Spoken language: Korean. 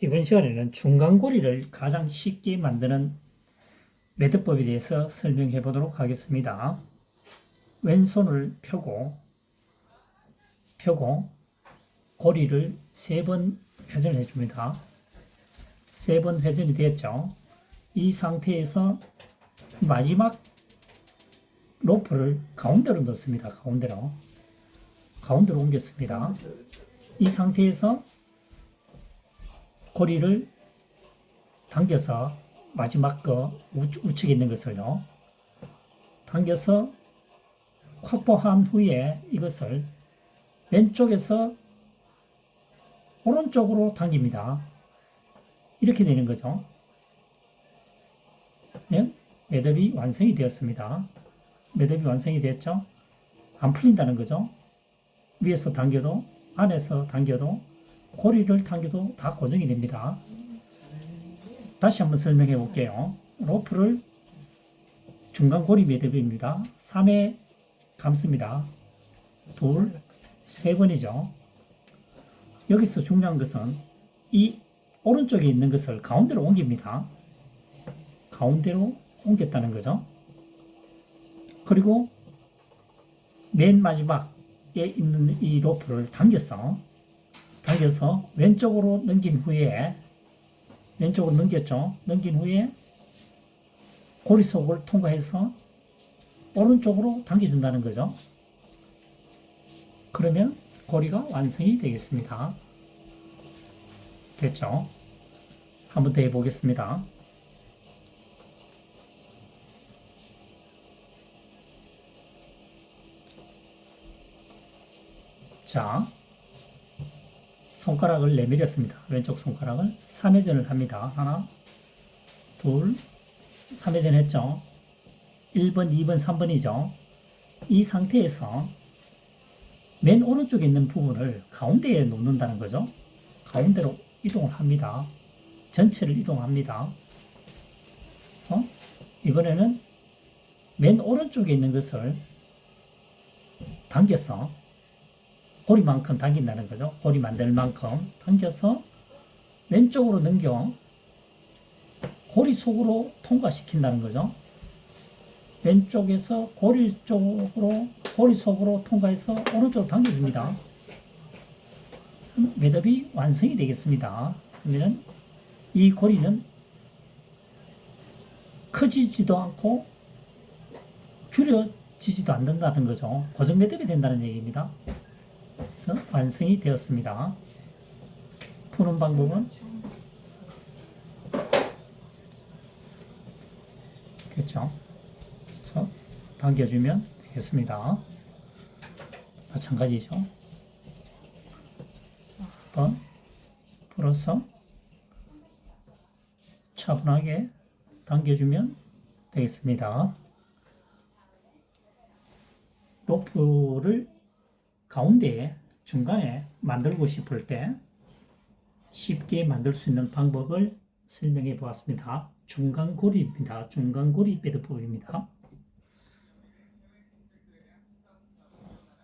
이번 시간에는 중간고리를 가장 쉽게 만드는 매듭법에 대해서 설명해 보도록 하겠습니다. 왼손을 펴고 펴고 고리를 세 번 회전해 줍니다. 세 번 회전이 되었죠. 이 상태에서 마지막 로프를 가운데로 넣습니다. 가운데로 가운데로 옮겼습니다. 이 상태에서 고리를 당겨서 마지막 거 우측, 우측 에 있는 것을요. 당겨서 확보한 후에 이것을 왼쪽에서 오른쪽으로 당깁니다. 이렇게 되는 거죠. 그러면 매듭이 완성이 되었습니다. 매듭이 완성이 됐죠. 안 풀린다는 거죠. 위에서 당겨도 안에서 당겨도 고리를 당겨도 다 고정이 됩니다. 다시 한번 설명해 볼게요. 로프를 중간 고리 매듭입니다. 3회 감습니다. 둘, 세 번이죠. 여기서 중요한 것은 이 오른쪽에 있는 것을 가운데로 옮깁니다. 가운데로 옮겼다는 거죠. 그리고 맨 마지막에 있는 이 로프를 당겨서 당겨서 왼쪽으로 넘긴 후에 왼쪽으로 넘겼죠. 넘긴 후에 고리 속을 통과해서 오른쪽으로 당겨준다는 거죠. 그러면 고리가 완성이 되겠습니다. 됐죠? 한번 더 해보겠습니다. 자, 손가락을 내밀었습니다. 왼쪽 손가락을 3회전을 합니다. 하나, 둘, 3회전 했죠. 1번, 2번, 3번이죠. 이 상태에서 맨 오른쪽에 있는 부분을 가운데에 놓는다는 거죠. 가운데로 이동을 합니다. 전체를 이동합니다. 그래서 이번에는 맨 오른쪽에 있는 것을 당겨서 고리만큼 당긴다는 거죠. 고리 만들 만큼 당겨서 왼쪽으로 넘겨 고리 속으로 통과시킨다는 거죠. 왼쪽에서 고리 쪽으로 고리 속으로 통과해서 오른쪽으로 당겨줍니다. 매듭이 완성이 되겠습니다. 그러면 이 고리는 커지지도 않고 줄여지지도 않는다는 거죠. 고정 매듭이 된다는 얘기입니다. 그래서 완성이 되었습니다. 푸는 방법은 됐죠. 그래서 당겨주면 되겠습니다. 마찬가지죠. 한번 풀어서 차분하게 당겨주면 되겠습니다. 로프를 가운데에 중간에 만들고 싶을 때 쉽게 만들 수 있는 방법을 설명해 보았습니다. 중간고리입니다. 중간고리 매듭법입니다.